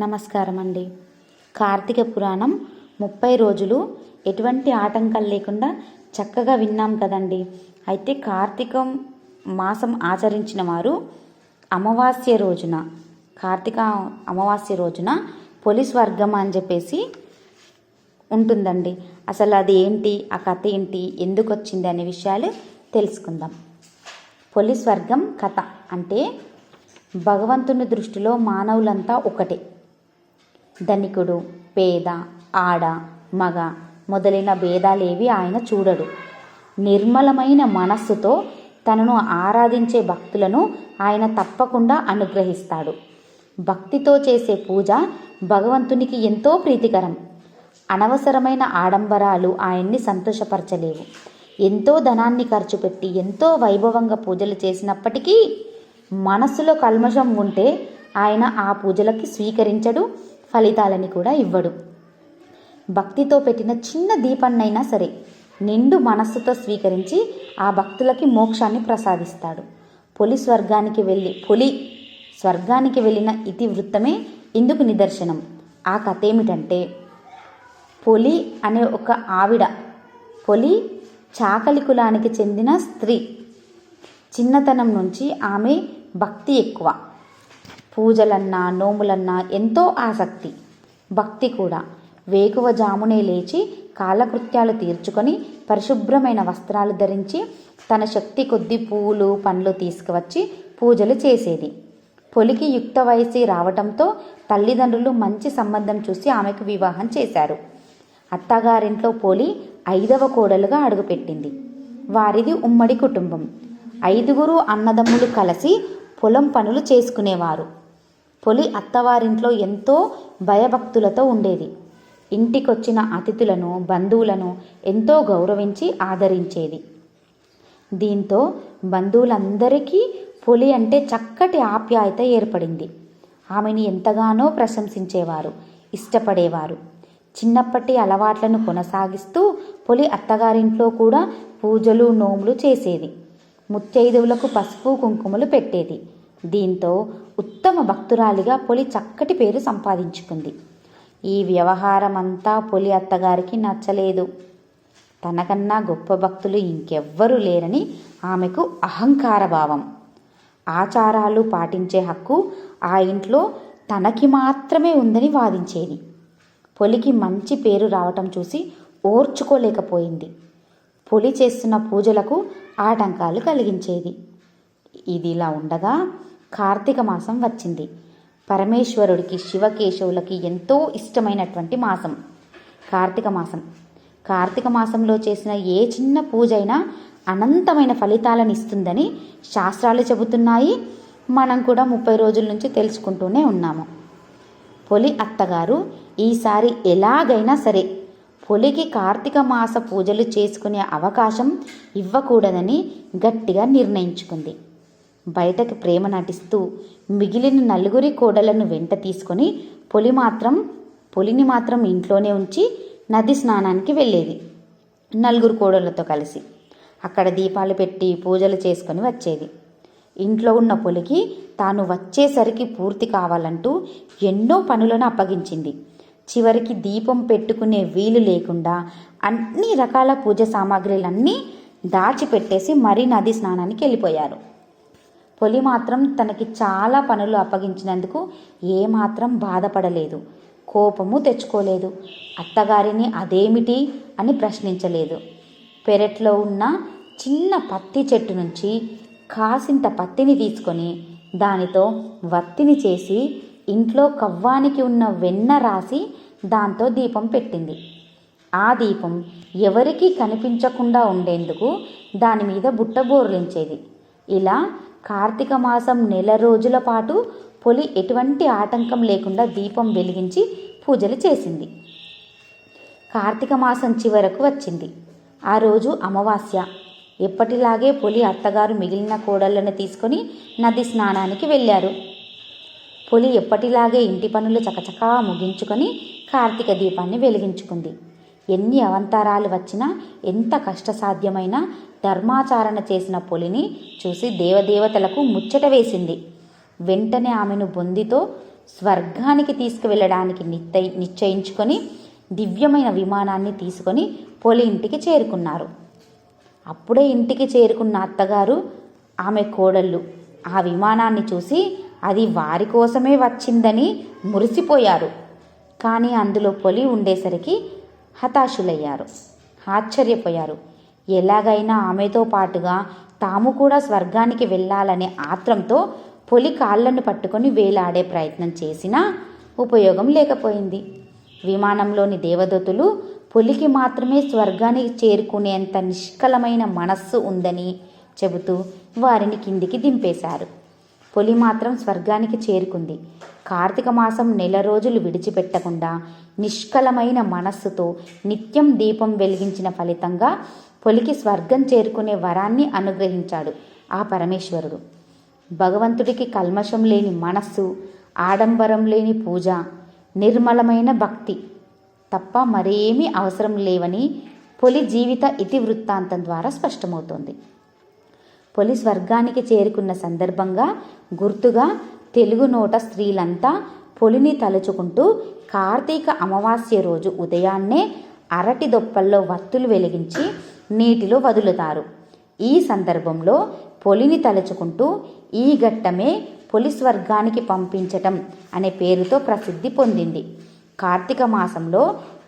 నమస్కారం అండి కార్తీక పురాణం ముప్పై రోజులు ఎటువంటి ఆటంకాలు లేకుండా చక్కగా విన్నాం కదండి. అయితే కార్తీకం మాసం ఆచరించిన వారు అమావాస్య రోజున కార్తీక అమావాస్య రోజున పోలీస్ వర్గం అని చెప్పేసి ఉంటుందండి. అసలు అది ఏంటి? ఆ కథ ఏంటి? ఎందుకు వచ్చింది అనే విషయాలు తెలుసుకుందాం. పోలీస్ వర్గం కథ అంటే భగవంతుని దృష్టిలో మానవులంతా ఒకటే. ధనికుడు పేద ఆడ మగ మొదలైన భేదాలేవి ఆయన చూడడు. నిర్మలమైన మనస్సుతో తనను ఆరాధించే భక్తులను ఆయన తప్పకుండా అనుగ్రహిస్తాడు. భక్తితో చేసే పూజ భగవంతునికి ఎంతో ప్రీతికరం. అనవసరమైన ఆడంబరాలు ఆయన్ని సంతోషపరచలేవు. ఎంతో ధనాన్ని ఖర్చు పెట్టి ఎంతో వైభవంగా పూజలు చేసినప్పటికీ మనస్సులో కల్మషం ఉంటే ఆయన ఆ పూజలకి స్వీకరించడు ఫలితాలని కూడా ఇవ్వడు. భక్తితో పెట్టిన చిన్న దీపాన్నైనా సరే నిండు మనస్సుతో స్వీకరించి ఆ భక్తులకి మోక్షాన్ని ప్రసాదిస్తాడు. పొలి స్వర్గానికి వెళ్ళి పొలి స్వర్గానికి వెళ్ళిన ఇతివృత్తమే ఇందుకు నిదర్శనం. ఆ కథ ఏమిటంటే పొలి అనే ఒక ఆవిడ పొలి చాకలి కులానికి చెందిన స్త్రీ. చిన్నతనం నుంచి ఆమె భక్తి ఎక్కువ. పూజలన్నా నోములన్నా ఎంతో ఆసక్తి. భక్తి కూడా. వేకువ జామునే లేచి కాలకృత్యాలు తీర్చుకొని పరిశుభ్రమైన వస్త్రాలు ధరించి తన శక్తి కొద్ది పువ్వులు పండ్లు తీసుకువచ్చి పూజలు చేసేది. పొలికి యుక్త వయసి రావటంతో తల్లిదండ్రులు మంచి సంబంధం చూసి ఆమెకు వివాహం చేశారు. అత్తగారింట్లో పోలి ఐదవ కోడలుగా అడుగుపెట్టింది. వారిది ఉమ్మడి కుటుంబం. ఐదుగురు అన్నదమ్ములు కలిసి పొలం పనులు చేసుకునేవారు. పొలి అత్తవారింట్లో ఎంతో భయభక్తులతో ఉండేది. ఇంటికొచ్చిన అతిథులను బంధువులను ఎంతో గౌరవించి ఆదరించేది. దీంతో బంధువులందరికీ పొలి అంటే చక్కటి ఆప్యాయత ఏర్పడింది. ఆమెని ఎంతగానో ప్రశంసించేవారు ఇష్టపడేవారు. చిన్నప్పటి అలవాట్లను కొనసాగిస్తూ పొలి అత్తగారింట్లో కూడా పూజలు నోములు చేసేది. ముత్తైదువులకు పసుపు కుంకుమలు పెట్టేది. దీంతో ఉత్తమ భక్తురాలిగా పొలి చక్కటి పేరు సంపాదించుకుంది. ఈ వ్యవహారం అంతా పొలి అత్తగారికి నచ్చలేదు. తనకన్నా గొప్ప భక్తులు ఇంకెవ్వరూ లేరని ఆమెకు అహంకార భావం. ఆచారాలు పాటించే హక్కు ఆ ఇంట్లో తనకి మాత్రమే ఉందని వాదించేది. పొలికి మంచి పేరు రావటం చూసి ఓర్చుకోలేకపోయింది. పొలి చేస్తున్న పూజలకు ఆటంకాలు కలిగించేది. ఇది ఇలా ఉండగా కార్తీక మాసం వచ్చింది. పరమేశ్వరుడికి శివకేశవులకి ఎంతో ఇష్టమైనటువంటి మాసం. కార్తీక మాసం. కార్తీక మాసంలో చేసిన ఏ చిన్న పూజ అయినా అనంతమైన ఫలితాలను ఇస్తుందని శాస్త్రాలు చెబుతున్నాయి. మనం కూడా ముప్పై రోజుల నుంచి తెలుసుకుంటూనే ఉన్నాము. పొలి అత్తగారు ఈసారి ఎలాగైనా సరే పొలికి కార్తీక మాస పూజలు చేసుకునే అవకాశం ఇవ్వకూడదని గట్టిగా నిర్ణయించుకుంది. బయటకు ప్రేమ నటిస్తూ మిగిలిన నలుగురి కోడలను వెంట తీసుకొని పొలి మాత్రం పొలిని మాత్రం ఇంట్లోనే ఉంచి నది స్నానానికి వెళ్ళేది నలుగురు కోడలతో కలిసి. అక్కడ దీపాలు పెట్టి పూజలు చేసుకొని వచ్చేది. ఇంట్లో ఉన్న పొలికి తాను వచ్చేసరికి పూర్తి కావాలంటూ ఎన్నో పనులను అప్పగించింది. చివరికి దీపం పెట్టుకునే వీలు లేకుండా అన్ని రకాల పూజ సామాగ్రిలన్నీ దాచిపెట్టేసి మరీ నది స్నానానికి వెళ్ళిపోయారు. పొలి మాత్రం తనకి చాలా పనులు అప్పగించినందుకు ఏమాత్రం బాధపడలేదు. కోపము తెచ్చుకోలేదు. అత్తగారిని అదేమిటి అని ప్రశ్నించలేదు. పెరట్లో ఉన్న చిన్న పత్తి చెట్టు నుంచి కాసింత పత్తిని తీసుకొని దానితో వత్తిని చేసి ఇంట్లో కవ్వానికి ఉన్న వెన్న రాసి దాంతో దీపం పెట్టింది. ఆ దీపం ఎవరికీ కనిపించకుండా ఉండేందుకు దాని మీద బుట్ట బోర్లించేది. ఇలా కార్తీక మాసం నెల రోజుల పాటు పొలి ఎటువంటి ఆటంకం లేకుండా దీపం వెలిగించి పూజలు చేసింది. కార్తీక మాసం చివరకు వచ్చింది. ఆ రోజు అమావాస్య. ఎప్పటిలాగే పొలి అత్తగారు మిగిలిన కోడళ్ళను తీసుకొని నది స్నానానికి వెళ్ళారు. పొలి ఎప్పటిలాగే ఇంటి పనులు చకచకా ముగించుకొని కార్తీక దీపాన్ని వెలిగించుకుంది. ఎన్ని అవంతరాలు వచ్చినా ఎంత కష్టసాధ్యమైన ధర్మాచారణ చేసిన పొలిని చూసి దేవదేవతలకు ముచ్చట వేసింది. వెంటనే ఆమెను బొందితో స్వర్గానికి తీసుకువెళ్ళడానికి నిత్య నిశ్చయించుకొని దివ్యమైన విమానాన్ని తీసుకొని పొలి ఇంటికి చేరుకున్నారు. అప్పుడే ఇంటికి చేరుకున్న అత్తగారు ఆమె కోడళ్ళు ఆ విమానాన్ని చూసి అది వారి కోసమే వచ్చిందని మురిసిపోయారు. కానీ అందులో పొలి ఉండేసరికి హతాశులయ్యారు. ఆశ్చర్యపోయారు. ఎలాగైనా ఆమెతో పాటుగా తాము కూడా స్వర్గానికి వెళ్ళాలనే ఆత్రంతో పొలి కాళ్ళను పట్టుకొని వేలాడే ప్రయత్నం చేసినా ఉపయోగం లేకపోయింది. విమానంలోని దేవదూతులు పులికి మాత్రమే స్వర్గానికి చేరుకునేంత నిష్కలమైన మనస్సు ఉందని చెబుతూ వారిని కిందికి దింపేశారు. పులి మాత్రం స్వర్గానికి చేరుకుంది. కార్తీక మాసం నెల రోజులు విడిచిపెట్టకుండా నిష్కలమైన మనస్సుతో నిత్యం దీపం వెలిగించిన ఫలితంగా పొలికి స్వర్గం చేరుకునే వరాన్ని అనుగ్రహించాడు ఆ పరమేశ్వరుడు. భగవంతుడికి కల్మషం లేని మనస్సు ఆడంబరం లేని పూజ నిర్మలమైన భక్తి తప్ప మరేమీ అవసరం లేవని పొలి జీవిత ఇతివృత్తాంతం ద్వారా స్పష్టమవుతోంది. పొలి స్వర్గానికి చేరుకున్న సందర్భంగా గుర్తుగా తెలుగు నోట స్త్రీలంతా పొలిని తలుచుకుంటూ కార్తీక అమావాస్య రోజు ఉదయాన్నే అరటి దొప్పల్లో వత్తులు వెలిగించి నీటిలో వదులుతారు. ఈ సందర్భంలో పొలిని తలుచుకుంటూ ఈ ఘట్టమే పొలి స్వర్గానికి పంపించటం అనే పేరుతో ప్రసిద్ధి పొందింది. కార్తీక మాసంలో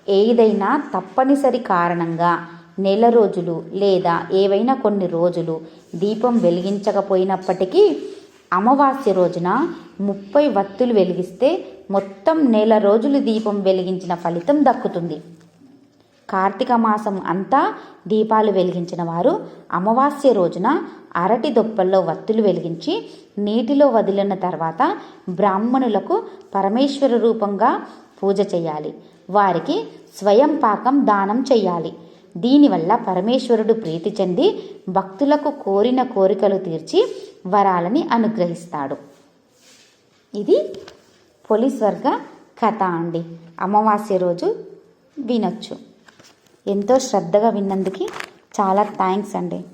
ఏదైనా తప్పనిసరి కారణంగా నెల రోజులు లేదా ఏవైనా కొన్ని రోజులు దీపం వెలిగించకపోయినప్పటికీ అమావాస్య రోజున ముప్పై వత్తులు వెలిగిస్తే మొత్తం నెల రోజులు దీపం వెలిగించిన ఫలితం దక్కుతుంది. కార్తీక మాసం అంతా దీపాలు వెలిగించిన వారు అమావాస్య రోజున అరటి దొప్పల్లో వత్తులు వెలిగించి నీటిలో వదిలిన తర్వాత బ్రాహ్మణులకు పరమేశ్వర రూపంగా పూజ చేయాలి. వారికి స్వయం పాకం దానం చేయాలి. దీనివల్ల పరమేశ్వరుడు ప్రీతి చెంది భక్తులకు కోరిన కోరికలు తీర్చి వరాలని అనుగ్రహిస్తాడు. ఇది పొలిస్వర్గ కథ అండి. అమావాస్య రోజు వినొచ్చు. ఎంతో శ్రద్ధగా విన్నందుకు చాలా థ్యాంక్స్ అండి.